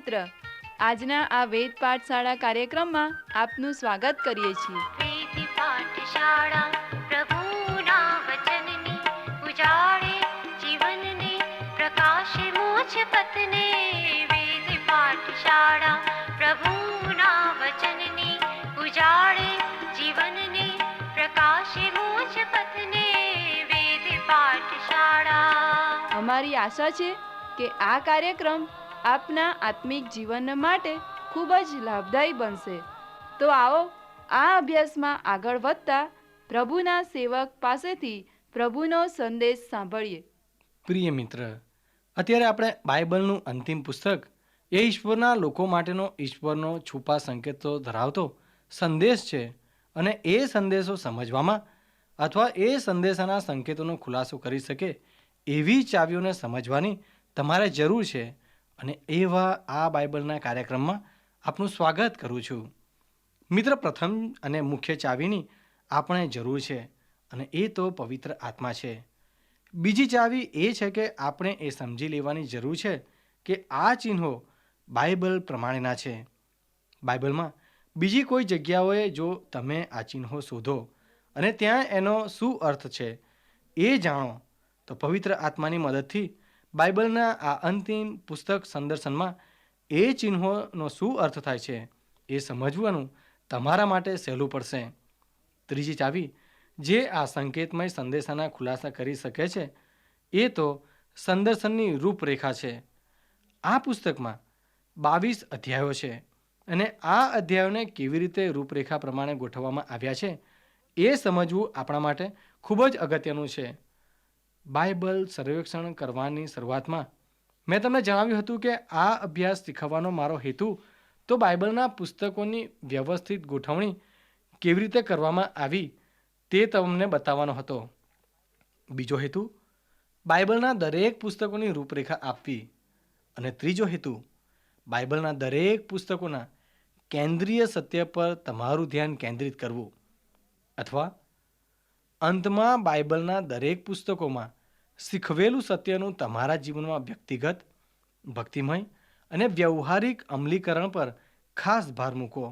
મિત્ર આજના આ વેદ પાઠશાળા કાર્યક્રમમાં આપનું સ્વાગત કરીએ છીએ. પ્રીતિ પાઠશાળા પ્રભુના વચનની ઉજાળે જીવનને પ્રકાશે મોછ પતને વેદ પાઠશાળા પ્રભુના વચનની ઉજાળે જીવનને પ્રકાશે પતને વેદ પાઠશાળા અમારી આશા છે કે આ કાર્યક્રમ આપના આત્મિક જીવન માટે ખૂબ જ લાભદાયી બનશે. તો આવો, આ અભ્યાસમાં આગળ વધતા પ્રભુના સેવક પાસેથી પ્રભુનો સંદેશ સાંભળીએ. પ્રિય મિત્ર, અત્યારે આપણે બાઇબલનું અંતિમ પુસ્તક એ ઈશ્વરના લોકો માટેનો ઈશ્વરનો છુપા સંકેતો ધરાવતો સંદેશ છે અને એ સંદેશો સમજવામાં અથવા એ સંદેશાના સંકેતોનો ખુલાસો કરી શકે એવી ચાવીઓને સમજવાની તમારે જરૂર છે. અને એવા આ બાઇબલના કાર્યક્રમમાં આપનું સ્વાગત કરું છું. મિત્ર પ્રથમ અને મુખ્ય ચાવીની આપણે જરૂર છે અને એ તો પવિત્ર આત્મા છે. બીજી ચાવી એ છે કે આપણે એ સમજી લેવાની જરૂર છે કે આ ચિહ્નો બાઇબલ પ્રમાણેના છે. બાઇબલમાં બીજી કોઈ જગ્યાઓએ જો તમે આ ચિહ્નો શોધો અને ત્યાં એનો શું અર્થ છે એ જાણો, તો પવિત્ર આત્માની મદદથી બાઇબલના આ અંતિમ પુસ્તક સંદર્શનમાં એ ચિહ્નોનો શું અર્થ થાય છે એ સમજવાનું તમારા માટે સહેલું પડશે. ત્રીજી ચાવી, જે આ સંકેતમય સંદેશાના ખુલાસા કરી શકે છે, એ તો સંદર્શનની રૂપરેખા છે. આ પુસ્તકમાં બાવીસ અધ્યાયો છે અને આ અધ્યાયોને કેવી રીતે રૂપરેખા પ્રમાણે ગોઠવવામાં આવ્યા છે એ સમજવું આપણા માટે ખૂબ જ અગત્યનું છે. બાઇબલ સર્વેક્ષણ કરવાની શરૂઆતમાં મેં તમને જણાવ્યું હતું કે આ અભ્યાસ શીખવવાનો મારો હેતુ તો બાઇબલના પુસ્તકોની વ્યવસ્થિત ગોઠવણી કેવી રીતે કરવામાં આવી તે તમને બતાવવાનો હતો. બીજો હેતુ, બાઇબલના દરેક પુસ્તકોની રૂપરેખા આપવી. અને ત્રીજો હેતુ, બાઇબલના દરેક પુસ્તકોના કેન્દ્રીય સત્ય પર તમારું ધ્યાન કેન્દ્રિત કરવું. અથવા અંતમાં બાઇબલના દરેક પુસ્તકોમાં શીખવેલું સત્યનું તમારા જીવનમાં વ્યક્તિગત, ભક્તિમય અને વ્યવહારિક અમલીકરણ પર ખાસ ભાર મૂકો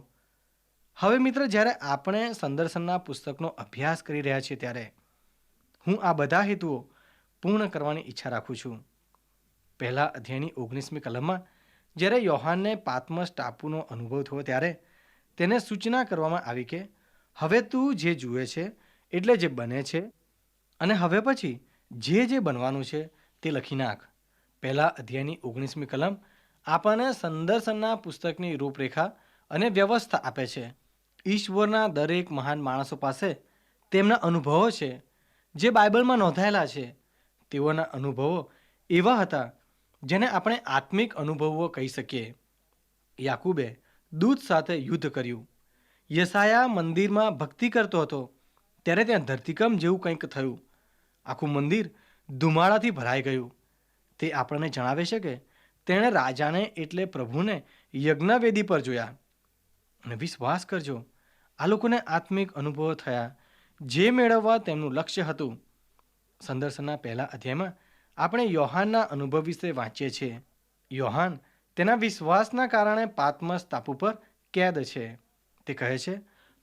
હવે મિત્ર, જ્યારે આપણે સંદર્શનના પુસ્તકનો અભ્યાસ કરી રહ્યા છીએ ત્યારે હું આ બધા હેતુઓ પૂર્ણ કરવાની ઈચ્છા રાખું છું. પહેલા અધ્યાયની ઓગણીસમી કલમમાં જ્યારે યોહાનને પાત્મસ ટાપુનો અનુભવ થયો ત્યારે તેને સૂચના કરવામાં આવી કે, હવે તું જે જુએ છે, એટલે જે બને છે, અને હવે પછી જે જે બનવાનું છે તે લખી નાખ. પહેલા અધ્યાયની ઓગણીસમી કલમ આપણને સંદર્શનના પુસ્તકની રૂપરેખા અને વ્યવસ્થા આપે છે. ઈશ્વરના દરેક મહાન માણસો પાસે તેમના અનુભવો છે, જે બાઇબલમાં નોંધાયેલા છે. તેઓના અનુભવો એવા હતા જેને આપણે આત્મિક અનુભવો કહી શકીએ. યાકુબે દૂધ સાથે યુદ્ધ કર્યું. યસાયા મંદિરમાં ભક્તિ કરતો હતો. ત્યારે ત્યાં ધરતીકંપ જેવું કંઈક થયું. આખું મંદિર ધુમાડાથી ભરાઈ ગયું. તે આપણને જણાવે છે કે તેણે રાજાને એટલે પ્રભુને યજ્ઞવેદી પર જોયા. અને વિશ્વાસ કરજો, આ લોકોને આત્મિક અનુભવો થયા. જે મેળવવા તેમનું લક્ષ્ય હતું. સંદર્શનના પહેલા અધ્યાયમાં આપણે યોહાનના અનુભવ વિશે વાંચીએ છીએ. યોહાન તેના વિશ્વાસના કારણે પાત્મસ ટાપુ પર કેદ છે. તે કહે છે,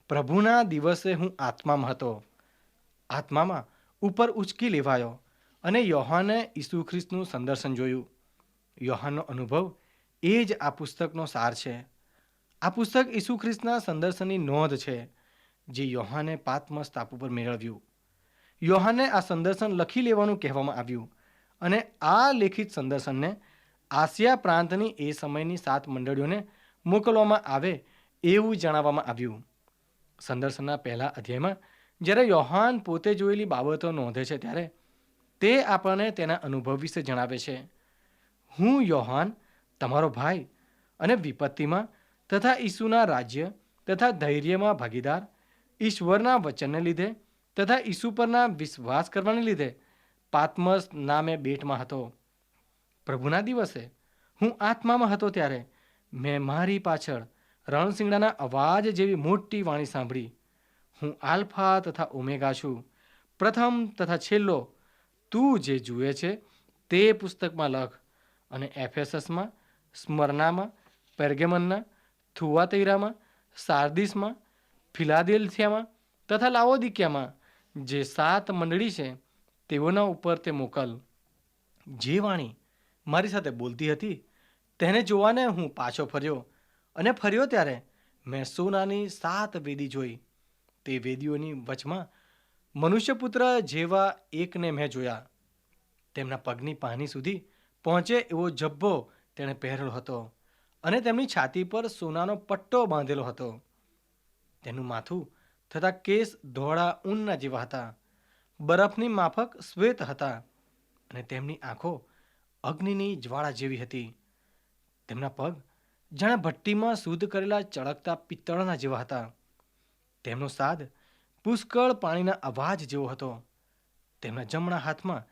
પ્રભુના દિવસે હું આત્મામાં હતો. આત્મામાં ઉપર ઉચકી લેવાયો અને યોહાને ઈસુ ખ્રિસ્તનું સંદર્શન જોયું. યોહાનનો અનુભવ એ જ આ પુસ્તકનો સાર છે. આ પુસ્તક ઈસુ ખ્રિસ્તના સંદર્શનની નોંધ છે, જે યોહાને પાતમસ ટાપુ પર મેળવ્યું. યોહાને આ સંદર્શન લખી લેવાનું કહેવામાં આવ્યું અને આ લેખિત સંદર્શનને આસિયા પ્રાંતની એ સમયની સાત મંડળીઓને મોકલવામાં આવે એવું જણાવવામાં આવ્યું. સંદર્શનના પહેલા અધ્યાયમાં જ્યારે યોહાન પોતે જોયેલી બાબતો નોંધે છે ત્યારે તે આપણને તેના અનુભવ વિશે જણાવે છે. હું યોહાન, તમારો ભાઈ અને વિપત્તિમાં તથા ઈસુના રાજ્ય તથા ધૈર્યમાં ભાગીદાર, ઈશ્વરના વચનને લીધે તથા ઈસુ પરના વિશ્વાસ કરવાને લીધે પાત્મસ નામે બેટમાં હતો. પ્રભુના દિવસે હું આત્મામાં હતો ત્યારે મેં મારી પાછળ રણસિંગડાના અવાજ જેવી મોટી વાણી સાંભળી. હું આલ્ફા તથા ઓમેગા છું. પ્રથમ તથા છેલ્લો, તું જે જુએ છે તે પુસ્તકમાં લખ. અને એફએસએસમાં સ્મરનામાં, પેર્ગેમનના થુવાતૈરામાં સાર્દિસમાં, ફિલાદેલ્ફિયામાં તથા લાવોદિક્યામાં જે સાત મંડળી છે તેઓના ઉપર તે મોકલ. જે વાણી મારી સાથે બોલતી હતી તેને જોવાને હું પાછો ફર્યો અને ફર્યો ત્યારે મેં સોનાની સાત વેદી જોઈ. તે વેદીઓની વચમાં, મનુષ્યપુત્ર જેવા એકને મેં જોયા. તેમના પગની પાની સુધી પહોંચે એવો જબ્બો તેણે પહેરેલો હતો અને તેમની છાતી પર સોનાનો પટ્ટો બાંધેલો હતો. તેનું માથું થતા કેસ ધોળા ઊનના જેવા હતા. બરફની માફક શ્વેત હતા અને તેમની આંખો અગ્નિની જ્વાળા જેવી હતી. તેમના પગ જાણે ભઠ્ઠીમાં શુદ્ધ કરેલા ચળકતા પિત્તળના જેવા હતા. તેમનો સાદ પુષ્કળ પાણીના અવાજ જેવો હતો. તેમના જમણા હાથમાં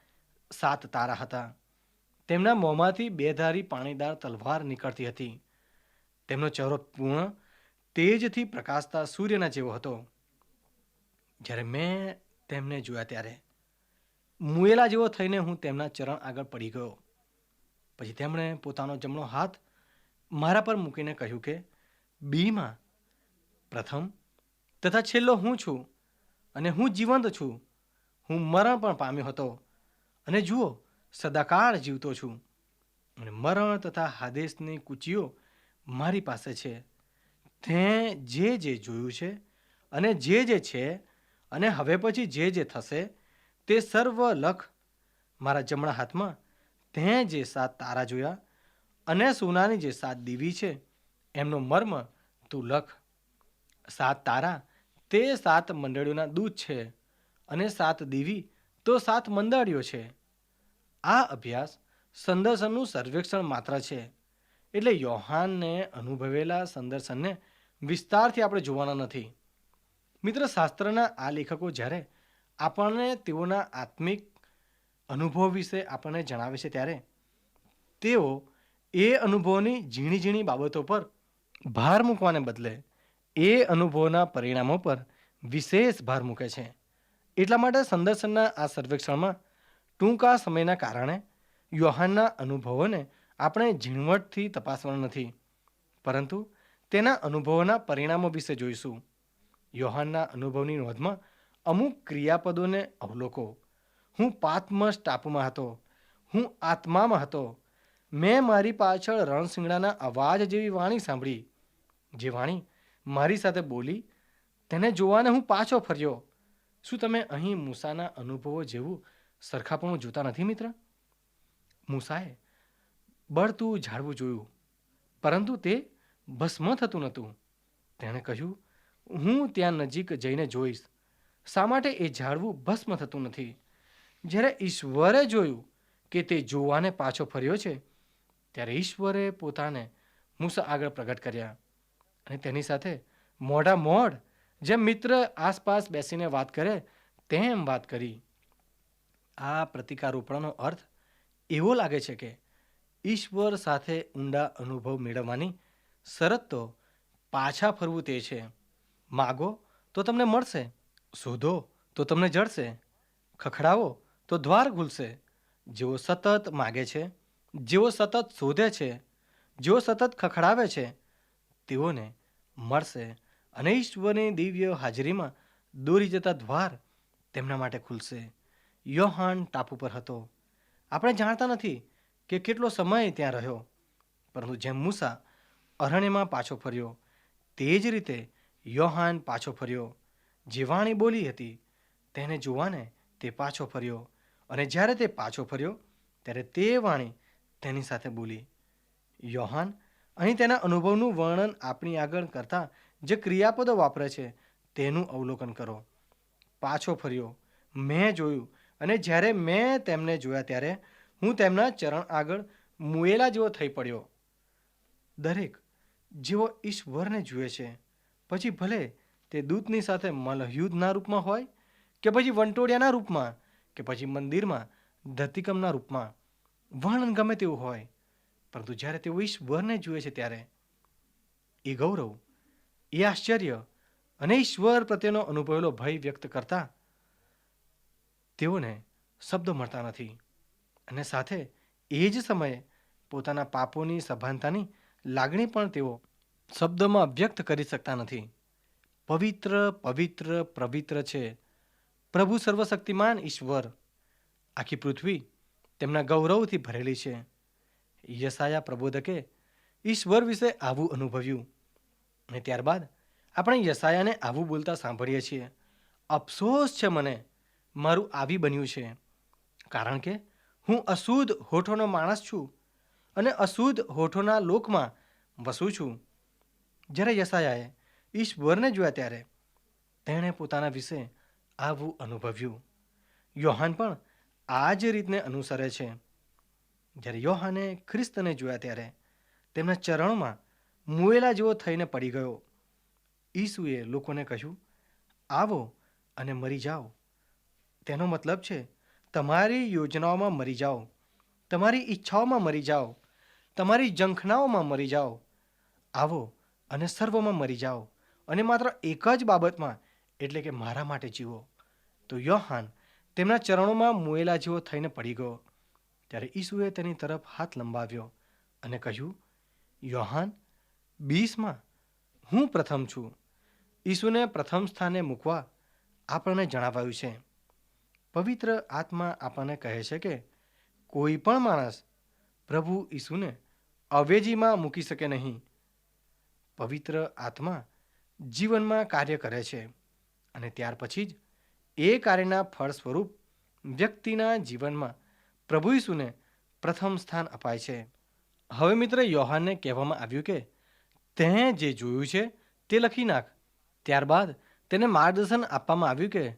સાત તારા હતા. તેમના મોંમાંથી બેધારી પાણીદાર તલવાર નીકળતી હતી. તેમનો ચહેરો પૂર્ણ તેજથી પ્રકાશતા સૂર્યના જેવો હતો. જ્યારે મેં તેમને જોયા ત્યારે મુએલા જેવો થઈને હું તેમના ચરણ આગળ પડી ગયો. પછી તેમણે પોતાનો જમણો હાથ મારા પર મૂકીને કહ્યું કે, બીમાં, પ્રથમ તથા છેલ્લો હું છું અને હું જીવંત છું. હું મરણ પણ પામ્યો હતો અને જુઓ, સદાકાળ જીવતો છું. અને મરણ તથા હાદેશની કૂચીઓ મારી પાસે છે. તે જે જે જોયું છે અને જે જે છે અને હવે પછી જે જે થશે, તે સર્વ લખ મારા જમણા હાથમાં. તે જે સાત તારા જોયા અને સોનાની જે સાત દીવી છે, એમનો મર્મ તું લખ. સાત તારા તે સાત મંડળીઓના દૂત છે અને સાત દેવી તો સાત મંડળીઓ છે. આ અભ્યાસ સંદર્શનનું સર્વેક્ષણ માત્ર છે. એટલે યોહાનને અનુભવેલા સંદર્શનને વિસ્તારથી આપણે જોવાના નથી. મિત્ર, શાસ્ત્રના આ લેખકો જ્યારે આપણને તેઓના આત્મિક અનુભવ વિશે આપણને જણાવે છે ત્યારે તેઓ એ અનુભવની ઝીણી ઝીણી બાબતો પર ભાર મૂકવાને બદલે એ અનુભવના પરિણામો પર વિશેષ ભાર મૂકે છે. એટલા માટે સંદર્શનના આ સર્વેક્ષણમાં ટૂંકા સમયના કારણે યોહાનના અનુભવોને આપણે ઝીણવટથી તપાસવાના નથી. પરંતુ તેના અનુભવોના પરિણામો વિશે જોઈશું. યોહાનના અનુભવની નોંધમાં અમુક ક્રિયાપદોને અવલોકો. હું પાત્મસ ટાપુમાં હતો. હું આત્મામાં હતો. મેં મારી પાછળ રણસિંગડાના અવાજ જેવી વાણી સાંભળી. જે વાણી મારી સાથે બોલી, તેને જોવાને હું પાછો ફર્યો. શું તમે અહીં મૂસાના અનુભવો જેવું સરખાપણું જોતા નથી, મિત્ર? મૂસાએ બળતું ઝાડવું જોયું, પરંતુ તે ભસ્મ થતું નહોતું. તેણે કહ્યું, હું ત્યાં નજીક જઈને જોઈશ. શા માટે એ ઝાડવું ભસ્મ થતું નથી? જ્યારે ઈશ્વરે જોયું કે તે જોવાને પાછો ફર્યો છે, ત્યારે ઈશ્વરે પોતાને મૂસા આગળ પ્રગટ કર્યા. અને તેની સાથે મોઢા મોઢ, જેમ મિત્ર આસપાસ બેસીને વાત કરે, તેમ વાત કરી. આ પ્રતિકારોપણનો અર્થ એવો લાગે છે કે ઈશ્વર સાથે ઊંડા અનુભવ મેળવવાની શરત તો પાછા ફરવું તે છે. માગો તો તમને મળશે, શોધો તો તમને જળશે ખખડાવો તો દ્વાર ખુલશે. જેઓ સતત માગે છે, જેઓ સતત શોધે છે, જેઓ સતત ખખડાવે છે તેઓને મળશે અને ઈશ્વરની દિવ્ય હાજરીમાં દોરી જતા દ્વાર તેમના માટે ખુલશે. યોહાન ટાપુ પર હતો. આપણે જાણતા નથી કે કેટલો સમય ત્યાં રહ્યો, પરંતુ જેમ મૂસા અરણ્યમાં પાછો ફર્યો, તે જ રીતે યોહાન પાછો ફર્યો. જે વાણી બોલી હતી તેને જોવાને તે પાછો ફર્યો અને જ્યારે તે પાછો ફર્યો, ત્યારે તે વાણી તેની સાથે બોલી, યોહાન અહીં તેના અનુભવનું વર્ણન આપણી આગળ કરતાં જે ક્રિયાપદો વાપરે છે, તેનું અવલોકન કરો. પાછો ફર્યો. મેં જોયું અને જ્યારે મેં તેમને જોયા ત્યારે હું તેમના ચરણ આગળ મુએલા જેવો થઈ પડ્યો. દરેક જેવો ઈશ્વરને જુએ છે. પછી ભલે તે દૂતની સાથે મલયુદ્ધના રૂપમાં હોય કે પછી વંટોળિયાના રૂપમાં કે પછી મંદિરમાં ધરતીકંપના રૂપમાં. વર્ણન ગમે તેવું હોય. પરંતુ જ્યારે તેઓ ઈશ્વરને જુએ છે ત્યારે એ ગૌરવ, એ આશ્ચર્ય અને ઈશ્વર પ્રત્યેનો અનુભવેલો ભય વ્યક્ત કરતા તેઓને શબ્દો મળતા નથી. અને સાથે એ જ સમયે પોતાના પાપોની સભાનતાની લાગણી પણ તેઓ શબ્દોમાં વ્યક્ત કરી શકતા નથી. પવિત્ર પવિત્ર પવિત્ર છે. પ્રભુ સર્વશક્તિમાન ઈશ્વર. આખી પૃથ્વી તેમના ગૌરવથી ભરેલી છે. યસાયા પ્રબોધકે ઈશ્વર વિશે આવું અનુભવ્યું. અને ત્યારબાદ આપણે યશાયાને આવું બોલતા સાંભળીએ છીએ. અફસોસ છે મને, મારું આવી બન્યું છે. કારણ કે હું અશુદ્ધ હોઠોનો માણસ છું અને અશુદ્ધ હોઠોના લોકમાં વસું છું. જ્યારે યશાયાએ ઈશ્વરને જોયા ત્યારે તેણે પોતાના વિશે આવું અનુભવ્યું. યોહાન પણ આ જ રીતને અનુસરે છે. જ્યારે યોહાને ખ્રિસ્તને જોયા ત્યારે તેમના ચરણોમાં મુએલા જેવો થઈને પડી ગયો. ઈસુએ લોકોને કહ્યું, આવો અને મરી જાઓ. તેનો મતલબ છે, તમારી યોજનાઓમાં મરી જાઓ, તમારી ઈચ્છાઓમાં મરી જાઓ, તમારી ઝંખનાઓમાં મરી જાઓ. આવો અને સર્વમાં મરી જાઓ અને માત્ર એક જ બાબતમાં, એટલે કે મારા માટે જીવો. તો યોહાન તેમના ચરણોમાં મુએલા જેવો થઈને પડી ગયો. ત્યારે ઈસુએ તેની તરફ હાથ લંબાવ્યો અને કહ્યું, યોહાન, બીસમાં હું પ્રથમ છું. ઈસુને પ્રથમ સ્થાને મૂકવા આપણને જણાવાયું છે. પવિત્ર આત્મા આપણને કહે છે કે, કોઈ પણ માણસ પ્રભુ ઈસુને અવેજીમાં મૂકી શકે નહીં. પવિત્ર આત્મા જીવનમાં કાર્ય કરે છે અને ત્યાર પછી જ એ કાર્યના ફળ સ્વરૂપ વ્યક્તિના જીવનમાં પ્રભુ ઈસુને પ્રથમ સ્થાન અપાય છે. હવે મિત્ર યોહાનને કહેવામાં આવ્યું કે તે જે જોયું છે તે લખી નાખ. ત્યારબાદ તેને માર્ગદર્શન આપવામાં આવ્યું કે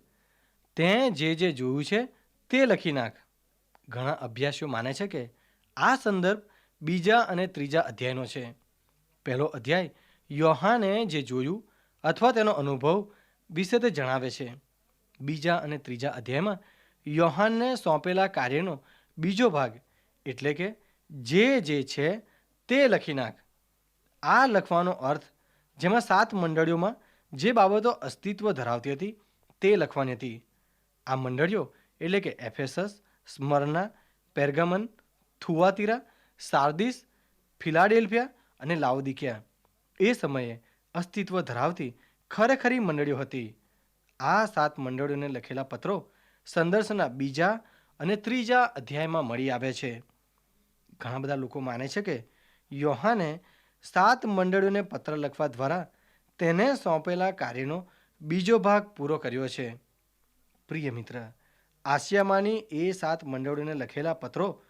તે જે જે જોયું છે તે લખી નાખ. ઘણા અભ્યાસીઓ માને છે કે, આ સંદર્ભ બીજા અને ત્રીજા અધ્યાયનો છે. પહેલો અધ્યાય યોહાને જે જોયું અથવા તેનો અનુભવ વિશે તે જણાવે છે. બીજા અને ત્રીજા અધ્યાયમાં યોહાનને સોંપેલા કાર્યનો બીજો ભાગ, એટલે કે જે જે છે તે લખી નાખ. આ લખવાનો અર્થ જેમાં સાત મંડળીઓમાં જે બાબતો અસ્તિત્વ ધરાવતી હતી તે લખવાની હતી. આ મંડળીઓ એટલે કે એફેસસ સ્મરના પેર્ગમન થુઆતીરા સાર્દિસ, ફિલાડેલ્ફિયા અને લાઉદિકિયા. એ સમયે અસ્તિત્વ ધરાવતી ખરેખરી મંડળીઓ હતી. આ સાત મંડળીઓને લખેલા પત્રો સંદર્શના બીજા અને ત્રીજા અધ્યાયમાં મળી આવે છે. ઘણા બધા લોકો માને છે કે યોહાને સાત મંડળીઓને પત્ર લખવા દ્વારા તેને સોંપેલા કાર્યનો બીજો ભાગ પૂરો કર્યો છે. પ્રિય મિત્ર, આસિયામાંની એ સાત મંડળીઓને લખેલા પત્રો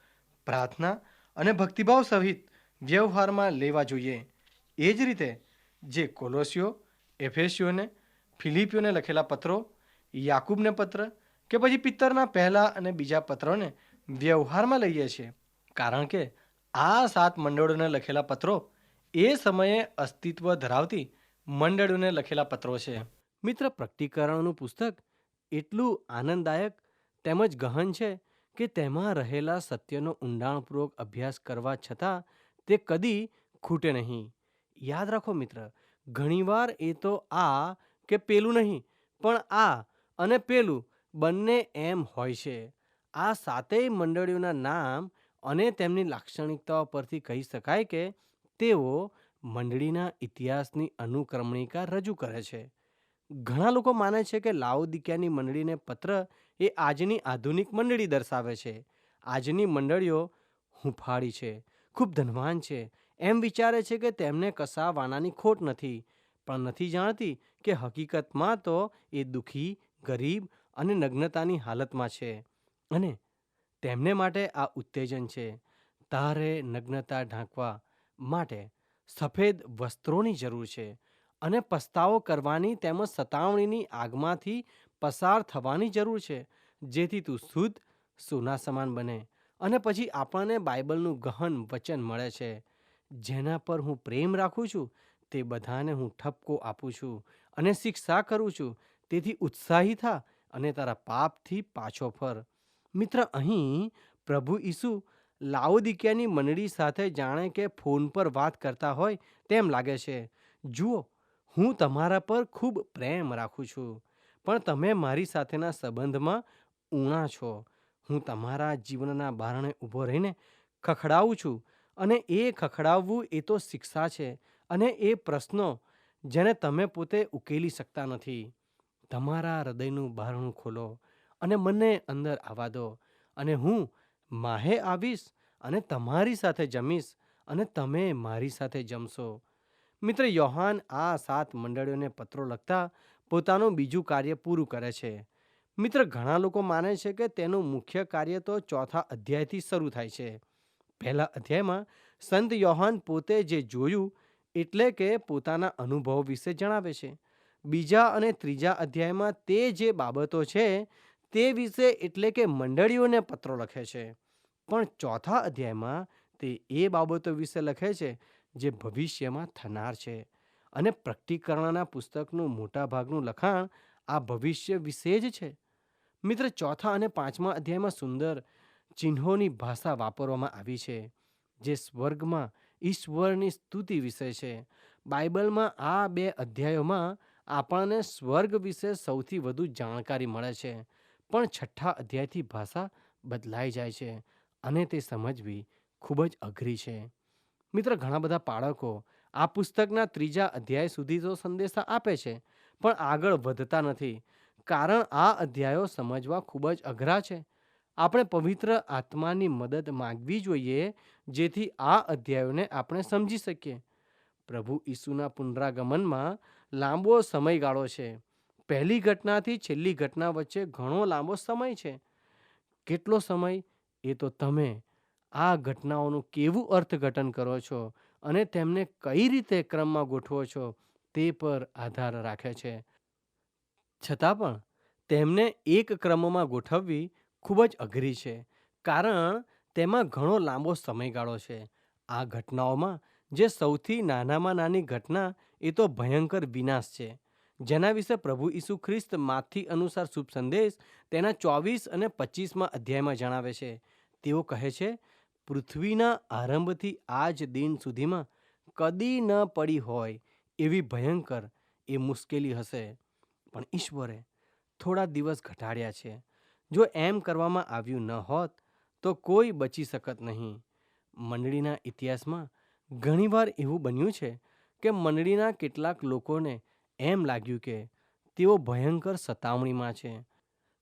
પ્રાર્થના અને ભક્તિભાવ સહિત વ્યવહારમાં લેવા જોઈએ. એ જ રીતે જે કોલોસીઓ, એફેસીઓને, ફિલિપીઓને લખેલા પત્રો, યાકૂબને પત્ર કે પછી પિત્તરના પહેલા અને બીજા પત્રોને વ્યવહારમાં લઈએ છીએ. કારણ કે આ સાત મંડળોને લખેલા પત્રો એ સમયે અસ્તિત્વ ધરાવતી મંડળોને લખેલા પત્રો છે. મિત્ર પ્રકટીકરણનું પુસ્તક એટલું આનંદદાયક, તેમજ ગહન છે કે તેમાં રહેલા સત્યનો ઊંડાણપૂર્વક અભ્યાસ કરવા છતાં તે કદી ખૂટે નહીં. યાદ રાખો મિત્ર, ઘણીવાર એ તો આ કે પેલું નહીં, પણ આ અને પેલું બંને એમ હોય છે. આ સાતેય મંડળીઓના નામ અને તેમની લાક્ષણિકતાઓ પરથી કહી શકાય કે તેઓ મંડળીના ઇતિહાસની અનુક્રમણિકા રજૂ કરે છે. ઘણા લોકો માને છે કે લાઓદિક્યાની મંડળીને પત્ર એ આજની આધુનિક મંડળી દર્શાવે છે. આજની મંડળીઓ હુંફાળી છે, ખૂબ ધનવાન છે, એમ વિચારે છે કે તેમને કશા વાનાની ખોટ નથી. પણ નથી જાણતી કે હકીકતમાં તો એ દુઃખી, ગરીબ અને નગ્નતાની હાલતમાં છે. અને તેમને માટે આ ઉત્તેજન છે. તારે નગ્નતા ઢાંકવા માટે સફેદ વસ્ત્રોની જરૂર છે અને પસ્તાવો કરવાની તેમજ સતાવણીની આગમાંથી પસાર થવાની જરૂર છે, જેથી તું શુદ્ધ સોના સમાન બને અને પછી આપણને બાઇબલનું ગહન વચન મળે છે. જેના પર હું પ્રેમ રાખું છું, તે બધાને હું ઠપકો આપું છું અને શિક્ષા કરું છું. તેથી ઉત્સાહી થા અને તારા પાપથી પાછો ફર. મિત્ર, અહીં પ્રભુ ઈસુ લાઓદિક્યાની મંડળી સાથે જાણે કે ફોન પર વાત કરતા હોય તેમ લાગે છે. જુઓ, હું તમારા પર ખૂબ પ્રેમ રાખું છું, પણ તમે મારી સાથેના સંબંધમાં ઊણા છો. હું તમારા જીવનના બારણે ઊભો રહીને ખખડાવું છું અને એ ખખડાવવું એ તો શિક્ષા છે અને એ પ્રશ્નો જેને તમે પોતે ઉકેલી શકતા નથી. તમારા હૃદયનું બારણું ખોલો અને મને અંદર આવવા દો. અને હું માહે આવીશ અને તમારી સાથે જમીશ અને તમે મારી સાથે જમશો. મિત્ર યોહાન આ સાત મંડળીઓને પત્રો લખતા પોતાનું બીજું કાર્ય પૂરું કરે છે. મિત્ર ઘણા લોકો માને છે કે તેનું મુખ્ય કાર્ય તો ચોથા અધ્યાયથી શરૂ થાય છે. પહેલા અધ્યાયમાં સંત યોહાન પોતે જે જોયું એટલે કે પોતાના અનુભવ વિશે જણાવે છે. બીજા અને ત્રીજા અધ્યાયમાં તે જે બાબતો છે, તે વિશે એટલે કે મંડળીઓને પત્રો લખે છે. પણ ચોથા અધ્યાયમાં તે એ બાબતો વિશે લખે છે, જે ભવિષ્યમાં થનાર છે. અને પ્રકટીકરણના પુસ્તકનું મોટાભાગનું લખાણ આ ભવિષ્ય વિશે જ છે. મિત્ર, ચોથા અને પાંચમા અધ્યાયમાં સુંદર ચિહ્નોની ભાષા વાપરવામાં આવી છે, જે સ્વર્ગમાં ઈશ્વરની સ્તુતિ વિશે છે. બાઇબલમાં આ બે અધ્યાયોમાં આપણને સ્વર્ગ વિશે સૌથી વધુ જાણકારી મળે છે, પણ છઠ્ઠા અધ્યાયથી ભાષા બદલાઈ જાય છે અને તે સમજવી ખૂબ જ અઘરી છે. મિત્ર, ઘણા બધા બાળકો આ પુસ્તકના ત્રીજા અધ્યાય સુધી તો સંદેશા આપે છે, પણ આગળ વધતા નથી, કારણ આ અધ્યાયો સમજવા ખૂબ જ અઘરા છે. આપણે પવિત્ર આત્માની મદદ માગવી જોઈએ, જેથી આ અધ્યાયોને આપણે સમજી શકીએ. પ્રભુ ઈસુના પુનરાગમનમાં લાંબો સમયગાળો છે. પહેલી ઘટનાથી છેલ્લી ઘટના વચ્ચે ઘણો લાંબો સમય છે. કેટલો સમય? એ તો તમે આ ઘટનાઓનું કેવું અર્થઘટન કરો છો અને તેમને કઈ રીતે ક્રમમાં ગોઠવો છો તે પર આધાર રાખે છે. છતાં પણ તેમને એક ક્રમમાં ગોઠવવી ખૂબ જ અઘરી છે કારણ તેમાં ઘણો લાંબો સમયગાળો છે. આ ઘટનાઓમાં જે સૌથી નાનામાં નાની ઘટના એ તો ભયંકર વિનાશ છે. જેના વિશે પ્રભુ ઈસુ ખ્રિસ્ત માથી અનુસાર શુભ સંદેશ તેના ચોવીસ અને પચીસમાં અધ્યાયમાં જણાવે છે. તેઓ કહે છે, પૃથ્વીના આરંભથી આજ દિન સુધીમાં કદી ન પડી હોય એવી ભયંકર, એ મુશ્કેલી હશે. પણ ઈશ્વરે થોડા દિવસ ઘટાડ્યા છે. જો એમ કરવામાં આવ્યું ન હોત, તો કોઈ બચી શકત નહીં. મંડળીના ઇતિહાસમાં ઘણીવાર એવું બન્યું છે કે મંડળીના કેટલાક લોકોને એમ લાગ્યું કે તેઓ ભયંકર સતાવણીમાં છે.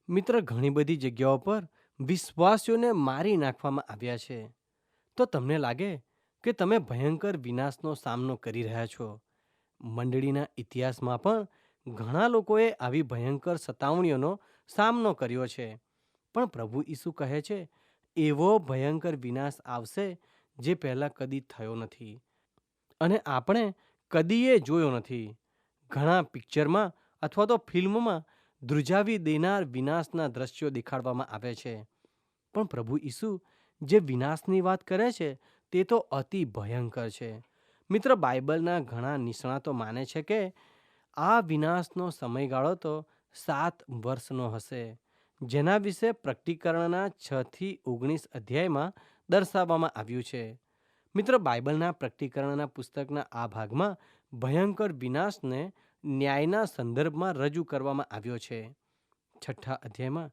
મિત્ર, ઘણી બધી જગ્યાઓ પર વિશ્વાસીઓને મારી નાખવામાં આવ્યા છે. તો તમને લાગે કે તમે ભયંકર વિનાશનો સામનો કરી રહ્યા છો? મંડળીના ઇતિહાસમાં પણ ઘણા લોકોએ આવી ભયંકર સતાવણીઓનો સામનો કર્યો છે. પણ પ્રભુ ઈસુ કહે છે, એવો ભયંકર વિનાશ આવશે જે પહેલાં કદી થયો નથી. અને આપણે કદીએ જોયો નથી. ઘણા પિક્ચરમાં અથવા તો ફિલ્મમાં ધ્રુજાવી દેનાર વિનાશના દ્રશ્યો દેખાડવામાં આવે છે. પણ પ્રભુ ઈસુ જે વિનાશની વાત કરે છે, તે તો અતિ ભયંકર છે. મિત્ર, બાઇબલના ઘણા નિષ્ણાતો માને છે કે આ વિનાશનો સમયગાળો તો સાત વર્ષનો હશે, જેના વિશે પ્રકટીકરણના છથી ઓગણીસ અધ્યાયમાં દર્શાવવામાં આવ્યું છે. મિત્ર, બાઇબલના પ્રકટીકરણના પુસ્તકના આ ભાગમાં ભયંકર વિનાશને ન્યાયના સંદર્ભમાં રજૂ કરવામાં આવ્યો છે. છઠ્ઠા અધ્યાયમાં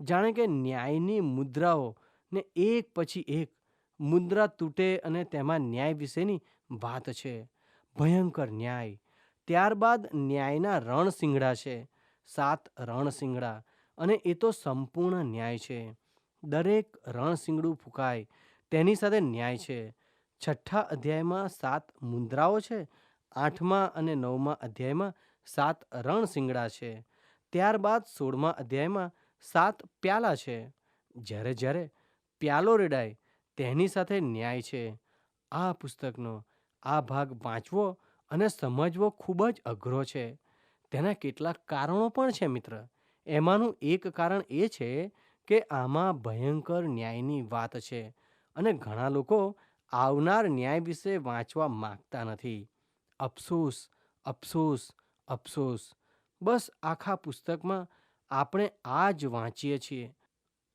જાણે કે ન્યાયની મુદ્રાઓ ને એક પછી એક મુદ્રા તૂટે અને તેમાં ન્યાય વિશેની વાત છે. ભયંકર ન્યાય. ત્યારબાદ ન્યાયના રણસિંગડા છે. સાત રણસિંગડા અને એ તો સંપૂર્ણ ન્યાય છે. દરેક રણસિંગડું ફૂંકાય. તેની સાથે ન્યાય છે. છઠ્ઠા અધ્યાયમાં સાત મુદ્રાઓ છે, આઠમા અને નવમા અધ્યાયમાં સાત રણસિંગડા છે. ત્યારબાદ સોળમા અધ્યાયમાં સાત પ્યાલા છે. જ્યારે જ્યારે પ્યાલો રેડાય, તેની સાથે ન્યાય છે. આ પુસ્તકનો આ ભાગ વાંચવો અને સમજવો ખૂબ જ અઘરો છે. તેના કેટલાક કારણો પણ છે મિત્ર. એમાંનું એક કારણ એ છે કે આમાં ભયંકર ન્યાયની વાત છે અને ઘણા લોકો આવનાર ન્યાય વિશે વાંચવા માગતા નથી. અફસોસ અફસોસ અફસોસ. બસ આખા પુસ્તકમાં આપણે આ જ વાંચીએ છીએ.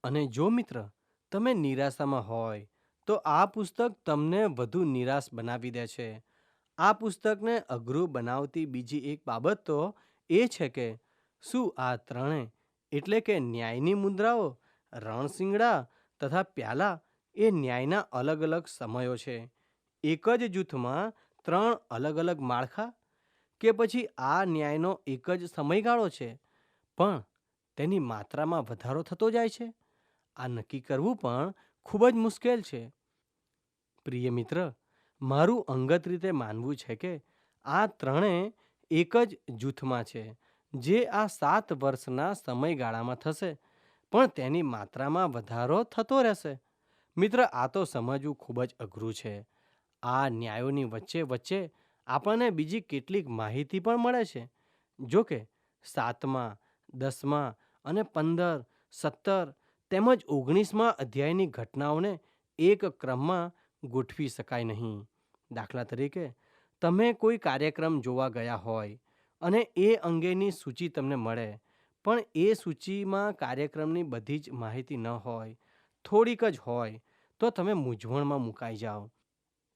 અને જો મિત્ર, તમે નિરાશામાં હોય, તો આ પુસ્તક તમને વધુ નિરાશ બનાવી દે છે. આ પુસ્તકને અઘરું બનાવતી બીજી એક બાબત તો એ છે કે, શું આ ત્રણે, એટલે કે ન્યાયની મુદ્રાઓ, રણસિંગડા તથા પ્યાલા એ ન્યાયના અલગ અલગ સમયો છે. એક જ જૂથમાં ત્રણ અલગ અલગ માળખા? કે પછી આ ન્યાયનો એક જ સમયગાળો છે? પણ તેની માત્રામાં વધારો થતો જાય છે? આ નક્કી કરવું પણ ખૂબ જ મુશ્કેલ છે. પ્રિય મિત્ર, મારું અંગત રીતે માનવું છે કે આ ત્રણેય એક જ જૂથમાં છે, જે આ સાત વર્ષના સમયગાળામાં થશે, પણ તેની માત્રામાં વધારો થતો રહેશે. મિત્ર, આ તો સમજવું ખૂબ જ અઘરું છે. આ ન્યાયોની વચ્ચે વચ્ચે આપણને બીજી કેટલીક માહિતી પણ મળે છે. જો કે સાતમા, દસમા અને પંદર, સત્તર તેમજ ઓગણીસમાં અધ્યાયની ઘટનાઓને એક ક્રમમાં ગોઠવી શકાય નહીં. દાખલા તરીકે, તમે કોઈ કાર્યક્રમ જોવા ગયા હોય અને એ અંગેની સૂચિ તમને મળે, પણ એ સૂચિમાં કાર્યક્રમની બધી જ માહિતી ન હોય, થોડીક જ હોય તો તમે મૂંઝવણમાં મુકાઈ જાઓ.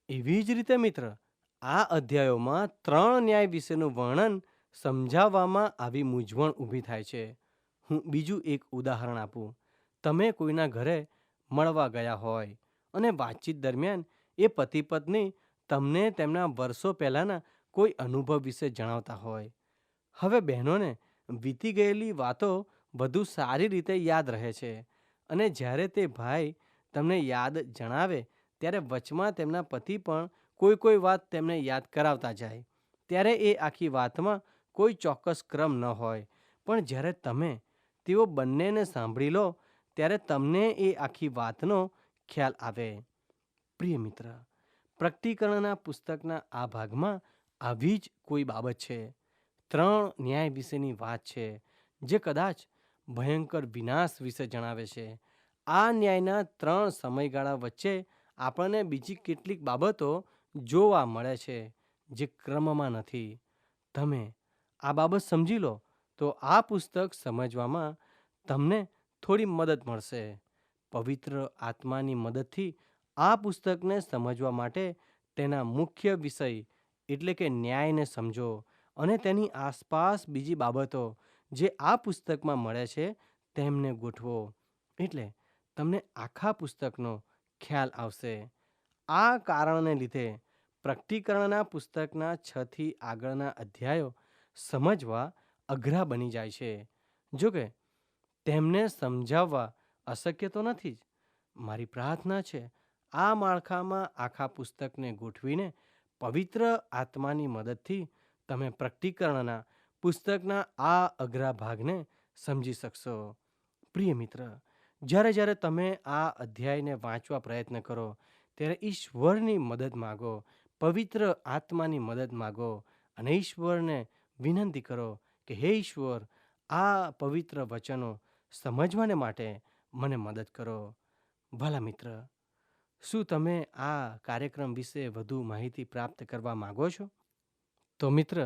એવી જ રીતે મિત્ર, આ અધ્યાયોમાં ત્રણ ન્યાય વિશેનું વર્ણન સમજાવવામાં આવી મૂંઝવણ ઊભી થાય છે. હું બીજું એક ઉદાહરણ આપું. તમે કોઈના ઘરે મળવા ગયા હોય અને વાતચીત દરમિયાન એ પતિ પત્ની તમને તેમના વર્ષો પહેલાંના કોઈ અનુભવ વિશે જણાવતા હોય. હવે બહેનોને વીતી ગયેલી વાતો વધુ સારી રીતે યાદ રહે છે અને જ્યારે તે ભાઈ તમને યાદ જણાવે, ત્યારે વચમાં તેમના પતિ પણ કોઈ કોઈ વાત તેમને યાદ કરાવતા જાય. ત્યારે એ આખી વાતમાં કોઈ ચોક્કસ ક્રમ ન હોય. પણ જ્યારે તમે તેઓ બંનેને સાંભળી લો, ત્યારે તમને એ આખી વાતનો ખ્યાલ આવે. પ્રિય મિત્ર, પ્રકટીકરણના પુસ્તકના આ ભાગમાં આવી જ કોઈ બાબત છે. ત્રણ ન્યાય વિશેની વાત છે, જે કદાચ ભયંકર વિનાશ વિશે જણાવે છે. આ ન્યાયના ત્રણ સમયગાળા વચ્ચે આપણને બીજી કેટલીક બાબતો જોવા મળે છે જે ક્રમમાં નથી. તમે આ બાબત સમજી લો તો આ પુસ્તક સમજવામાં તમને થોડી મદદ મળશે. પવિત્ર આત્માની મદદથી આ પુસ્તકને સમજવા માટે તેના મુખ્ય વિષય એટલે કે ન્યાયને સમજો અને તેની આસપાસ બીજી બાબતો જે આ પુસ્તકમાં મળે છે તેમને ગોઠવો. એટલે તમને આખા પુસ્તકનો ખ્યાલ આવશે. આ કારણને લીધે પ્રકટીકરણના પુસ્તકના છથી આગળના અધ્યાયો સમજવા અઘરા બની જાય છે. જોકે, તેમને સમજાવવા અશક્ય તો નથી જ. મારી પ્રાર્થના છે, આ માળખામાં આખા પુસ્તકને ગોઠવીને પવિત્ર આત્માની મદદથી તમે પ્રકટીકરણના પુસ્તકના આ અઘરા ભાગને સમજી શકશો. પ્રિય મિત્ર જ્યારે જ્યારે તમે આ અધ્યાયને વાંચવા પ્રયત્ન કરો, ત્યારે ઈશ્વરની મદદ માગો, પવિત્ર આત્માની મદદ માગો અને ઈશ્વરને વિનંતી કરો કે, હે ઈશ્વર, આ પવિત્ર વચનો સમજવાને માટે મને મદદ કરો. ભલા મિત્ર, શું તમે આ કાર્યક્રમ વિશે વધુ માહિતી પ્રાપ્ત કરવા માગો છો? તો મિત્ર,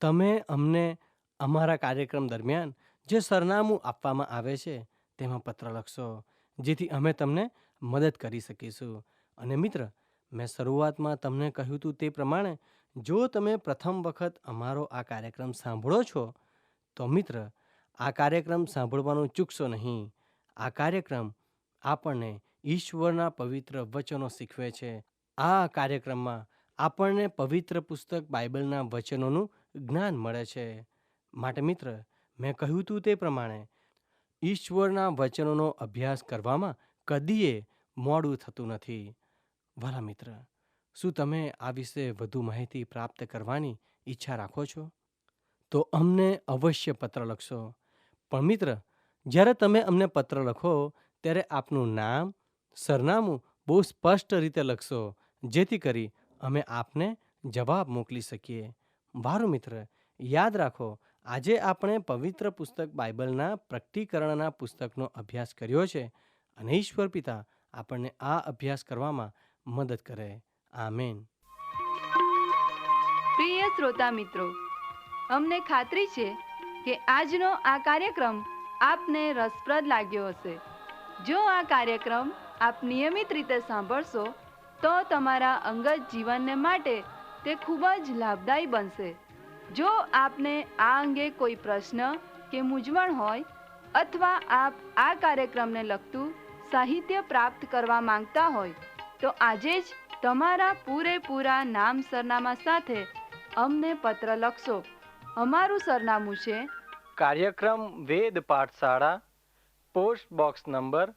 તમે અમને અમારા કાર્યક્રમ દરમિયાન જે સરનામું આપવામાં આવે છે તેમાં પત્ર લખશો, જેથી અમે તમને મદદ કરી શકીશું. અને મિત્ર, મેં શરૂઆતમાં તમને કહ્યું હતું તે પ્રમાણે, જો તમે પ્રથમ વખત અમારો આ કાર્યક્રમ સાંભળો છો, તો મિત્ર, આ કાર્યક્રમ સાંભળવાનું ચૂકશો નહીં. આ કાર્યક્રમ આપણને ઈશ્વરના પવિત્ર વચનો શીખવે છે. આ કાર્યક્રમમાં આપણને પવિત્ર પુસ્તક બાઇબલના વચનોનું જ્ઞાન મળે છે. માટે મિત્ર, મેં કહ્યું હતું તે પ્રમાણે ઈશ્વરના વચનોનો અભ્યાસ કરવામાં કદીએ મોડું થતું નથી. ભલા મિત્ર, શું તમે આ વિશે વધુ માહિતી પ્રાપ્ત કરવાની ઈચ્છા રાખો છો? તો અમને અવશ્ય પત્ર લખશો. પણ મિત્ર, જ્યારે તમે અમને પત્ર લખો, ત્યારે આપનું નામ, સરનામું બહુ સ્પષ્ટ રીતે લખશો, જેથી કરી અમે આપને જવાબ મોકલી શકીએ. વારું મિત્ર, યાદ રાખો આજે આપણે પવિત્ર પુસ્તક બાઇબલના પ્રકટીકરણના પુસ્તકનો અભ્યાસ કર્યો છે અને ઈશ્વર પિતા આપણને આ અભ્યાસ કરવામાં મદદ કરે. આમેન. પ્રિય શ્રોતા મિત્રો, અમને ખાતરી છે કે આજનો આ કાર્યક્રમ આપને રસપ્રદ લાગ્યો હશે. જો આ કાર્યક્રમ આપ નિયમિત રીતે સાંભળશો, તો તમારા અંગત જીવનને માટે તે ખૂબ જ લાભદાયી બનશે. જો આપને આ અંગે કોઈ પ્રશ્ન કે મૂંઝવણ હોય અથવા આપ આ કાર્યક્રમને લગતું સાહિત્ય પ્રાપ્ત કરવા માંગતા હોય, તો આજે જ તમારા પૂરેપૂરા નામ સરનામા સાથે અમને પત્ર લખશો. અમારું સરનામું છે કાર્યક્રમ Ved Pathshala, post box number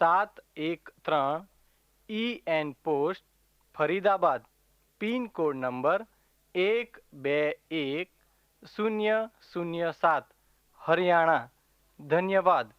સાત એક ત્રણ, E N post, Faridabad pincode number એક બે એક શૂન્ય શૂન્ય સાત. હરિયાણા. ધન્યવાદ.